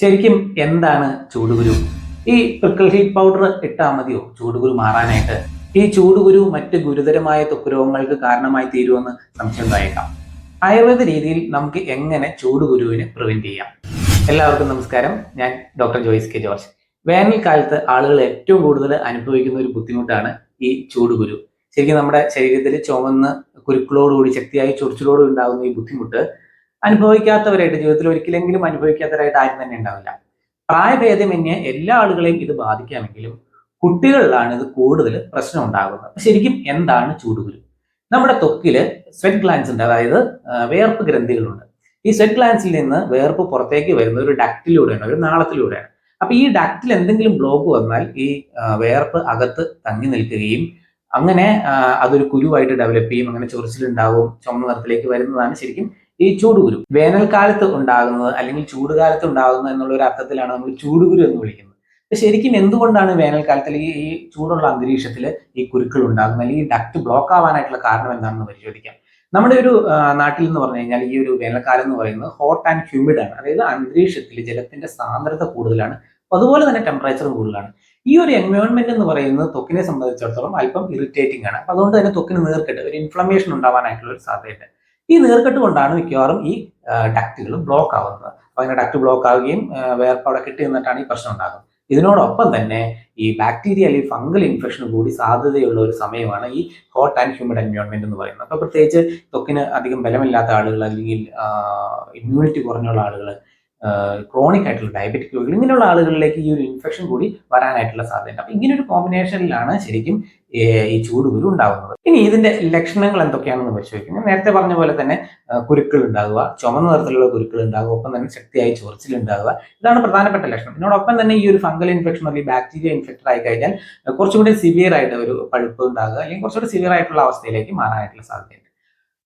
ശരിക്കും എന്താണ് ചൂടുകുരു? ഈ പ്രിക്കിൾ ഹീറ്റ് പൗഡർ ഇട്ടാൽ മതിയോ? ചൂടുകുരു മാറാനായിട്ട്. ഈ ചൂടുകുരു മറ്റ് ഗുരുതരമായ ത്വക്ക് കാരണമായി തീരുമെന്ന് സംശയം ഉണ്ടായേക്കാം ആയുർവേദ രീതിയിൽ നമുക്ക് എങ്ങനെ ചൂടുകുരുവിനെ പ്രിവെന്റ് ചെയ്യാം? എല്ലാവർക്കും നമസ്കാരം. ഞാൻ ഡോക്ടർ ജോയിസ് കെ ജോർജ്. വേനൽക്കാലത്ത് ആളുകൾ ഏറ്റവും കൂടുതൽ അനുഭവിക്കുന്ന ഒരു ബുദ്ധിമുട്ടാണ് ഈ ചൂടുകുരു. ശരിക്കും നമ്മുടെ ശരീരത്തിൽ ചുവന്ന് കുരുക്കളോടുകൂടി ശക്തിയായി ചൊറിച്ചിലോടുകൂടി ഉണ്ടാകുന്ന ഈ ബുദ്ധിമുട്ട് അനുഭവിക്കാത്തവരായിട്ട് ജീവിതത്തിൽ ഒരിക്കലെങ്കിലും അനുഭവിക്കാത്തവരായിട്ട് ആരും തന്നെ ഉണ്ടാവില്ല. പ്രായഭേദമന്യേ എല്ലാ ആളുകളെയും ഇത് ബാധിക്കാമെങ്കിലും കുട്ടികളിലാണ് ഇത് കൂടുതൽ പ്രശ്നം ഉണ്ടാകുന്നത് ശരിക്കും എന്താണ് ചൂടുകുരു? നമ്മുടെ തൊക്കിൽ സ്വെറ്റ് ഗ്ലാൻസ് ഉണ്ട്. അതായത് വേർപ്പ് ഗ്രന്ഥികളുണ്ട്. ഈ സ്വെറ്റ് ഗ്ലാൻസിൽ നിന്ന് വേർപ്പ് പുറത്തേക്ക് വരുന്ന ഒരു ഡക്റ്റിലൂടെയാണ് ഒരു നാളത്തിലൂടെയാണ്. അപ്പൊ ഈ ഡക്റ്റിൽ എന്തെങ്കിലും ബ്ലോക്ക് വന്നാൽ ഈ വേർപ്പ് അകത്ത് തങ്ങി നിൽക്കുകയും അങ്ങനെ അതൊരു കുരുവായിട്ട് ഡെവലപ്പ് ചെയ്യും. അങ്ങനെ ചൊറിച്ചിലുണ്ടാവും ചുമന്ന നിറത്തിലേക്ക് വരുന്നതാണ് ശരിക്കും ഈ ചൂടുകുരു വേനൽക്കാലത്ത് ഉണ്ടാകുന്നത് അല്ലെങ്കിൽ ചൂടുകാലത്ത് ഉണ്ടാകുന്നത് എന്നുള്ള ഒരു അർത്ഥത്തിലാണ് നമ്മൾ ചൂടുകുരു എന്ന് വിളിക്കുന്നത്. ശരിക്കും എന്തുകൊണ്ടാണ് വേനൽക്കാലത്തിൽ ഈ ഈ ചൂടുള്ള അന്തരീക്ഷത്തിൽ ഈ കുരുക്കൾ ഉണ്ടാകുന്നത് അല്ലെങ്കിൽ ഈ ഡക്ട് ബ്ലോക്ക് ആവാനായിട്ടുള്ള കാരണം എന്താണെന്ന് പരിശോധിക്കാം. നമ്മുടെ ഒരു നാട്ടിൽ എന്ന് പറഞ്ഞു കഴിഞ്ഞാൽ ഈ ഒരു വേനൽക്കാലം എന്ന് പറയുന്നത് ഹോട്ട് ആൻഡ് ഹ്യൂമിഡ് ആണ്. അതായത് അന്തരീക്ഷത്തിൽ ജലത്തിന്റെ സാന്ദ്രത കൂടുതലാണ്. അതുപോലെ തന്നെ ടെമ്പറേച്ചർ കൂടുതലാണ്. ഈ ഒരു എൻവയോൺമെന്റ് എന്ന് പറയുന്നത് തൊക്കിനെ സംബന്ധിച്ചിടത്തോളം അല്പം ഇറിറ്റേറ്റിംഗ് ആണ്. അതുകൊണ്ട് തന്നെ തൊക്കിന് നീർക്കെട്ട് ഒരു ഇൻഫ്ലമേഷൻ ഉണ്ടാവാനായിട്ടുള്ള ഒരു സാധ്യതയുണ്ട്. ഈ നീർക്കെട്ട് കൊണ്ടാണ് മിക്കവാറും ഈ ഡക്റ്റുകൾ ബ്ലോക്ക് ആവുന്നത്. അപ്പൊ അങ്ങനെ ഡക്റ്റ് ബ്ലോക്ക് ആവുകയും വേർപ്പാടെ കിട്ടി നിന്നിട്ടാണ് ഈ പ്രശ്നം ഉണ്ടാകുന്നത്. ഇതിനോടൊപ്പം തന്നെ ഈ ബാക്ടീരിയ അല്ലെങ്കിൽ ഫംഗൽ ഇൻഫെക്ഷൻ കൂടി സാധ്യതയുള്ള ഒരു സമയമാണ് ഈ ഹോട്ട് ആൻഡ് ഹ്യൂമിഡ് എൻവയോൺമെന്റ് എന്ന് പറയുന്നത്. അപ്പോൾ പ്രത്യേകിച്ച് ത്വക്കിന് അധികം ബലമില്ലാത്ത ആളുകൾ അല്ലെങ്കിൽ ഇമ്മ്യൂണിറ്റി കുറഞ്ഞുള്ള ആളുകൾ ക്രോണിക് ആയിട്ടുള്ള ഡയബറ്റിക് രോഗികൾ ഇങ്ങനെയുള്ള ആളുകളിലേക്ക് ഈ ഒരു ഇൻഫെക്ഷൻ കൂടി വരാനായിട്ടുള്ള സാധ്യതയുണ്ട്. അപ്പൊ ഇങ്ങനെ ഒരു കോമ്പിനേഷനിലാണ് ശരിക്കും ഈ ചൂടുകുരു ഉണ്ടാകുന്നത് ഇനി ഇതിന്റെ ലക്ഷണങ്ങൾ എന്തൊക്കെയാണെന്ന് പരിശോധിക്കുന്നത് നേരത്തെ പറഞ്ഞ പോലെ തന്നെ കുരുക്കൾ ഉണ്ടാകുക ചുമന്ന നിറത്തിലുള്ള കുരുക്കൾ ഉണ്ടാകുക ഒപ്പം തന്നെ ശക്തിയായി ചൊറിച്ചിൽ ഉണ്ടാകുക ഇതാണ് പ്രധാനപ്പെട്ട ലക്ഷണം. ഇതിനോടൊപ്പം തന്നെ ഈ ഒരു ഫംഗൽ ഇൻഫെക്ഷൻ അല്ലെങ്കിൽ ബാക്ടീരിയ ഇൻഫെക്റ്റഡ് ആയി കഴിഞ്ഞാൽ കുറച്ചുകൂടി സിവിയർ ആയിട്ട് ഒരു പഴുപ്പ് ഉണ്ടാകുക അല്ലെങ്കിൽ കുറച്ചുകൂടി സിവിയർ ആയിട്ടുള്ള അവസ്ഥയിലേക്ക് മാറാനായിട്ടുള്ള സാധ്യതയുണ്ട്.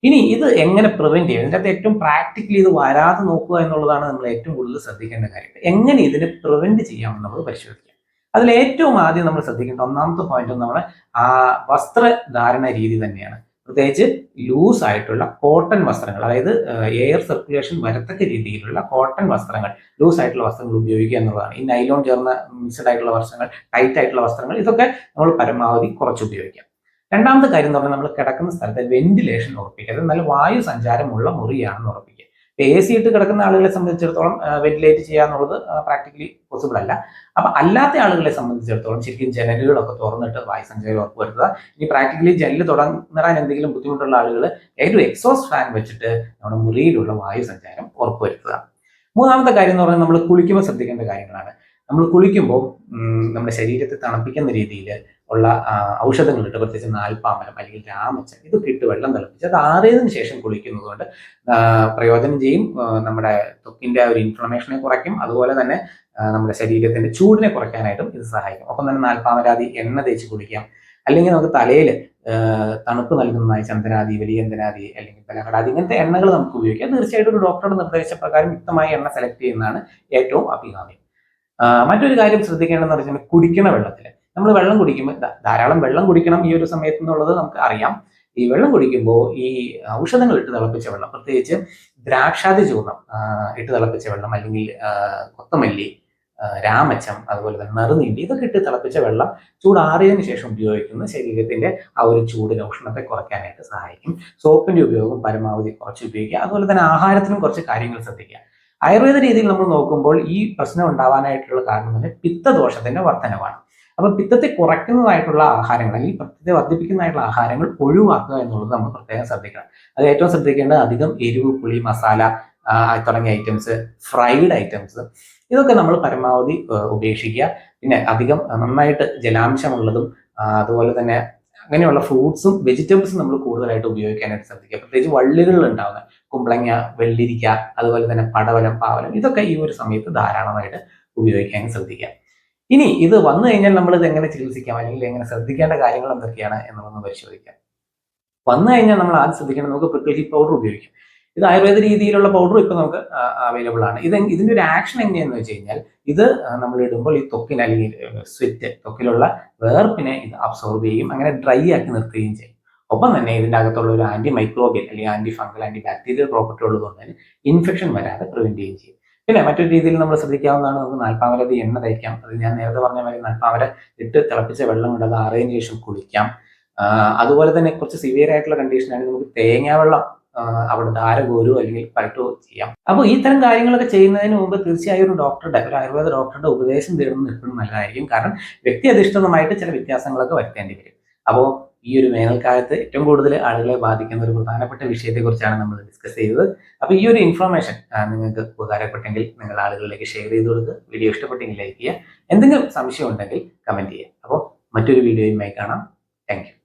ഇനി ഇത് എങ്ങനെ പ്രിവെന്റ് ചെയ്യും? ഇതിന്റെ ഏറ്റവും പ്രാക്ടിക്കലി ഇത് വരാതെ നോക്കുക എന്നുള്ളതാണ് നമ്മൾ ഏറ്റവും കൂടുതൽ ശ്രദ്ധിക്കേണ്ട കാര്യം. എങ്ങനെ ഇതിനെ പ്രിവെന്റ് ചെയ്യാമെന്ന് നമ്മൾ പരിശോധിക്കാം. അതിൽ ഏറ്റവും ആദ്യം നമ്മൾ ശ്രദ്ധിക്കേണ്ട ഒന്നാമത്തെ പോയിന്റ് നമ്മുടെ ആ വസ്ത്രധാരണ രീതി തന്നെയാണ്. പ്രത്യേകിച്ച് ലൂസ് ആയിട്ടുള്ള കോട്ടൺ വസ്ത്രങ്ങൾ അതായത് എയർ സർക്കുലേഷൻ വരത്തക്ക രീതിയിലുള്ള കോട്ടൺ വസ്ത്രങ്ങൾ ലൂസ് ആയിട്ടുള്ള വസ്ത്രങ്ങൾ ഉപയോഗിക്കുക എന്നുള്ളതാണ്. ഈ നൈലോൺ ചേർന്ന മിക്സഡ് ആയിട്ടുള്ള വസ്ത്രങ്ങൾ ടൈറ്റ് ആയിട്ടുള്ള വസ്ത്രങ്ങൾ ഇതൊക്കെ നമ്മൾ പരമാവധി കുറച്ച് ഉപയോഗിക്കാം. രണ്ടാമത്തെ കാര്യം എന്ന് പറഞ്ഞാൽ നമ്മൾ കിടക്കുന്ന സ്ഥലത്ത് വെന്റിലേഷൻ ഉറപ്പിക്കുക നല്ല വായു സഞ്ചാരമുള്ള മുറിയാണെന്ന് ഉറപ്പിക്കുക. എ സി ഇട്ട് കിടക്കുന്ന ആളുകളെ സംബന്ധിച്ചിടത്തോളം വെന്റിലേറ്റ് ചെയ്യുക എന്നുള്ളത് പ്രാക്ടിക്കലി പോസിബിൾ അല്ല. അപ്പൊ അല്ലാത്ത ആളുകളെ സംബന്ധിച്ചിടത്തോളം ശരിക്കും ജനലുകളൊക്കെ തുറന്നിട്ട് വായു സഞ്ചാരം ഉറപ്പുവരുത്തുക. ഇനി പ്രാക്ടിക്കലി ജനൽ തുടങ്ങാൻ എന്തെങ്കിലും ബുദ്ധിമുട്ടുള്ള ആളുകൾ ഏറ്റവും എക്സോസ് ഫാൻ വെച്ചിട്ട് നമ്മുടെ മുറിയിലുള്ള വായു സഞ്ചാരം ഉറപ്പുവരുത്തുക. മൂന്നാമത്തെ കാര്യം എന്ന് പറഞ്ഞാൽ നമ്മൾ കുളിക്കുമ്പോൾ ശ്രദ്ധിക്കേണ്ട കാര്യങ്ങളാണ്. നമ്മൾ കുളിക്കുമ്പോൾ നമ്മുടെ ശരീരത്തെ തണുപ്പിക്കുന്ന രീതിയിൽ ഉള്ള ഔഷധങ്ങൾ ഔഷധങ്ങളുണ്ട്. പ്രത്യേകിച്ച് നാൽപ്പാമരം അല്ലെങ്കിൽ രാമച്ച ഇതൊക്കെ ഇട്ട് വെള്ളം തിളപ്പിച്ച് അത് ആറിയതിനു ശേഷം കുളിക്കുന്നത് കൊണ്ട് പ്രയോജനം ചെയ്യും. നമ്മുടെ തൊക്കിന്റെ ഒരു ഇൻഫ്ലമേഷനെ കുറയ്ക്കും. അതുപോലെ തന്നെ നമ്മുടെ ശരീരത്തിന്റെ ചൂടിനെ കുറയ്ക്കാനായിട്ടും ഇത് സഹായിക്കും. ഒപ്പം തന്നെ നാൽപ്പാമരാതി എണ്ണ തേച്ച് കുളിക്കാം. അല്ലെങ്കിൽ നമുക്ക് തലയിൽ തണുപ്പ് നൽകുന്നതായി ചന്ദനാദി വലിയന്തനാദി അല്ലെങ്കിൽ ബലഹടാദി ഇങ്ങനത്തെ എണ്ണകൾ നമുക്ക് ഉപയോഗിക്കാം. തീർച്ചയായിട്ടും ഒരു ഡോക്ടറുടെ നിർദ്ദേശപ്രകാരം യുക്തമായ എണ്ണ സെലക്ട് ചെയ്യുന്നതാണ് ഏറ്റവും അഭികാമ്യം. മറ്റൊരു കാര്യം ശ്രദ്ധിക്കേണ്ടതെന്ന് പറഞ്ഞാൽ കുടിക്കണ വെള്ളത്തിൽ നമ്മൾ വെള്ളം കുടിക്കുമ്പോൾ ധാരാളം വെള്ളം കുടിക്കണം ഈ ഒരു സമയത്ത് എന്നുള്ളത് നമുക്ക് അറിയാം. ഈ വെള്ളം കുടിക്കുമ്പോൾ ഈ ഔഷധങ്ങൾ ഇട്ട് തിളപ്പിച്ച വെള്ളം പ്രത്യേകിച്ച് ദ്രാക്ഷാതി ചൂർണം ഇട്ട് തിളപ്പിച്ച വെള്ളം അല്ലെങ്കിൽ കൊത്തമല്ലി രാമച്ചം അതുപോലെ തന്നെ നറുനീണ്ടി ഇതൊക്കെ ഇട്ട് തിളപ്പിച്ച വെള്ളം ചൂടാറിയതിനു ശേഷം ഉപയോഗിക്കുന്ന ശരീരത്തിന്റെ ആ ഒരു ചൂട് ഉഷ്ണത്തെ കുറയ്ക്കാനായിട്ട് സഹായിക്കും. സോപ്പിന്റെ ഉപയോഗം പരമാവധി കുറച്ച് ഉപയോഗിക്കുക. അതുപോലെ തന്നെ ആഹാരത്തിനും കുറച്ച് കാര്യങ്ങൾ ശ്രദ്ധിക്കുക. ആയുർവേദ രീതിയിൽ നമ്മൾ നോക്കുമ്പോൾ ഈ പ്രശ്നം ഉണ്ടാവാനായിട്ടുള്ള കാരണം തന്നെ പിത്തദോഷത്തിന്റെ വർധനവാണ് അപ്പൊ പിത്തത്തെ കുറയ്ക്കുന്നതായിട്ടുള്ള ആഹാരങ്ങൾ അല്ലെങ്കിൽ പിത്തത്തെ വർദ്ധിപ്പിക്കുന്നതായിട്ടുള്ള ആഹാരങ്ങൾ ഒഴിവാക്കുക എന്നുള്ളത് നമ്മൾ പ്രത്യേകം ശ്രദ്ധിക്കണം. അത് ഏറ്റവും ശ്രദ്ധിക്കേണ്ടത് അധികം എരിവ് പുളി മസാല തുടങ്ങിയ ഐറ്റംസ് ഫ്രൈഡ് ഐറ്റംസ് ഇതൊക്കെ നമ്മൾ പരമാവധി ഉപേക്ഷിക്കുക. പിന്നെ അധികം നന്നായിട്ട് ജലാംശമുള്ളതും അതുപോലെ തന്നെ അങ്ങനെയുള്ള ഫ്രൂട്ട്സും വെജിറ്റബിൾസും നമ്മൾ കൂടുതലായിട്ട് ഉപയോഗിക്കാനായിട്ട് ശ്രദ്ധിക്കുക. പ്രത്യേകിച്ച് വള്ളികളിൽ ഉണ്ടാവുന്ന കുമ്പളങ്ങ വെള്ളിരിക്ക അതുപോലെ തന്നെ പടവലം പാവലം ഇതൊക്കെ ഈ ഒരു സമയത്ത് ധാരാളമായിട്ട് ഉപയോഗിക്കാൻ ശ്രദ്ധിക്കുക. ഇനി ഇത് വന്നു കഴിഞ്ഞാൽ നമ്മൾ ഇത് എങ്ങനെ ചികിത്സിക്കാം? അല്ലെങ്കിൽ എങ്ങനെ ശ്രദ്ധിക്കേണ്ട കാര്യങ്ങൾ എന്തൊക്കെയാണ് എന്നൊന്ന് പരിശോധിക്കാം. വന്നു കഴിഞ്ഞാൽ നമ്മൾ ആദ്യം ശ്രദ്ധിക്കേണ്ടത് നമുക്ക് പ്രിക്കിൾ പൗഡർ ഉപയോഗിക്കാം. ഇത് ആയുർവേദ രീതിയിലുള്ള പൗഡർ ഇപ്പോൾ നമുക്ക് അവൈലബിൾ ആണ്. ഇത് ഇതിന്റെ ഒരു ആക്ഷൻ എങ്ങനെയെന്ന് വെച്ച് കഴിഞ്ഞാൽ ഇത് നമ്മൾ ഇടുമ്പോൾ ഈ ത്വക്കിന് അല്ലെങ്കിൽ സ്വിറ്റ് തൊക്കിലുള്ള വേർപ്പിനെ ഇത് അബ്സോർബ് ചെയ്യും അങ്ങനെ ഡ്രൈ ആക്കി നിർത്തുകയും ചെയ്യും. ഒപ്പം തന്നെ ഇതിന്റെ അകത്തുള്ള ഒരു ആന്റി മൈക്രോബിയൽ അല്ലെങ്കിൽ anti fungal anti bacterial property ഉള്ളതുകൊണ്ട് തന്നെ ഇൻഫെക്ഷൻ വരാതെ പ്രിവെന്റ് ചെയ്യുകയും ചെയ്യും. പിന്നെ മറ്റൊരു രീതിയിൽ നമ്മൾ ശ്രദ്ധിക്കാവുന്നതാണ് നമുക്ക് നാൽപ്പാമരതി എണ്ണ തയ്ക്കാം അത് ഞാൻ നേരത്തെ പറഞ്ഞ മാതിരി നാൽപ്പാമര ഇട്ട് തിളപ്പിച്ച വെള്ളം അത് ആറിയതിനു ശേഷം കുളിക്കാം. അതുപോലെ തന്നെ കുറച്ച് സിവിയർ ആയിട്ടുള്ള കണ്ടീഷനാണെങ്കിൽ നമുക്ക് തേങ്ങാ വെള്ളം അവിടെ ധാര കോരുകയോ അല്ലെങ്കിൽ പരട്ടുകയോ ചെയ്യാം. അപ്പോൾ ഈ തരം കാര്യങ്ങളൊക്കെ ചെയ്യുന്നതിന് മുമ്പ് തീർച്ചയായും ഒരു ഡോക്ടറുടെ ഒരു ആയുർവേദ ഡോക്ടറുടെ ഉപദേശം തേടുന്നത് എപ്പോഴും നല്ലതായിരിക്കും. കാരണം വ്യക്തി അധിഷ്ഠിതമായിട്ട് ചില വ്യത്യാസങ്ങളൊക്കെ വരുത്തേണ്ടി വരും. അപ്പോൾ ഈ ഒരു വേനൽക്കാലത്ത് ഏറ്റവും കൂടുതൽ ആളുകളെ ബാധിക്കുന്ന ഒരു പ്രധാനപ്പെട്ട വിഷയത്തെക്കുറിച്ചാണ് നമ്മൾ ഡിസ്കസ് ചെയ്തത്. അപ്പോൾ ഈ ഒരു ഇൻഫർമേഷൻ നിങ്ങൾക്ക് ഉപകാരപ്പെട്ടെങ്കിൽ നിങ്ങൾ ആളുകളിലേക്ക് ഷെയർ ചെയ്ത് കൊടുക്കുക. വീഡിയോ ഇഷ്ടപ്പെട്ടെങ്കിൽ ലൈക്ക് ചെയ്യുക. എന്തെങ്കിലും സംശയം ഉണ്ടെങ്കിൽ കമന്റ് ചെയ്യുക. അപ്പോൾ മറ്റൊരു വീഡിയോയുമായി കാണാം. താങ്ക്